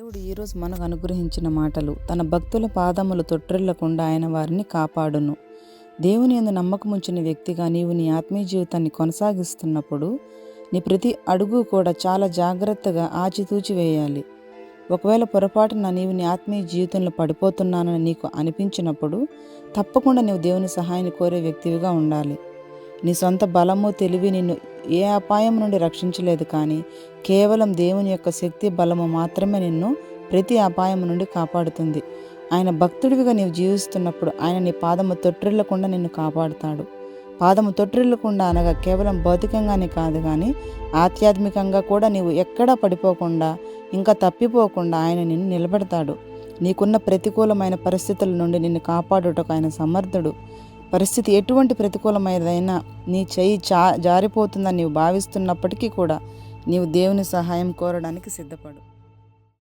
దేవుడు ఈరోజు మనకు అనుగ్రహించిన మాటలు. తన భక్తుల పాదములు తొట్టిల్లకుండా ఆయన వారిని కాపాడును. దేవుని ఎందు నమ్మకముంచిన వ్యక్తిగా నీవు నీ ఆత్మీయ జీవితాన్ని కొనసాగిస్తున్నప్పుడు నీ ప్రతి అడుగు కూడా చాలా జాగ్రత్తగా ఆచితూచి వేయాలి. ఒకవేళ పొరపాటున నీవు నీ ఆత్మీయ జీవితంలో పడిపోతున్నానని నీకు అనిపించినప్పుడు తప్పకుండా నీవు దేవుని సహాయాన్ని కోరే వ్యక్తివిగా ఉండాలి. నీ సొంత బలము తెలివి నిన్ను ఏ అపాయం నుండి రక్షించలేదు కానీ కేవలం దేవుని యొక్క శక్తి బలము మాత్రమే నిన్ను ప్రతి అపాయం నుండి కాపాడుతుంది. ఆయన భక్తుడివిగా నీవు జీవిస్తున్నప్పుడు ఆయన నీ పాదము తొట్టిల్లకుండా నిన్ను కాపాడుతాడు. పాదము తొట్టిల్లకుండా అనగా కేవలం భౌతికంగానే కాదు కానీ ఆధ్యాత్మికంగా కూడా నీవు ఎక్కడా పడిపోకుండా ఇంకా తప్పిపోకుండా ఆయన నిన్ను నిలబెడతాడు. నీకున్న ప్రతికూలమైన పరిస్థితుల నుండి నిన్ను కాపాడుటకు ఆయన సమర్థుడు. పరిస్థితి ఎటువంటి ప్రతికూలమైనదైనా నీ చేయి చా జారిపోతుందని నీవు భావిస్తున్నప్పటికీ కూడా నీవు దేవుని సహాయం కోరడానికి సిద్ధపడు.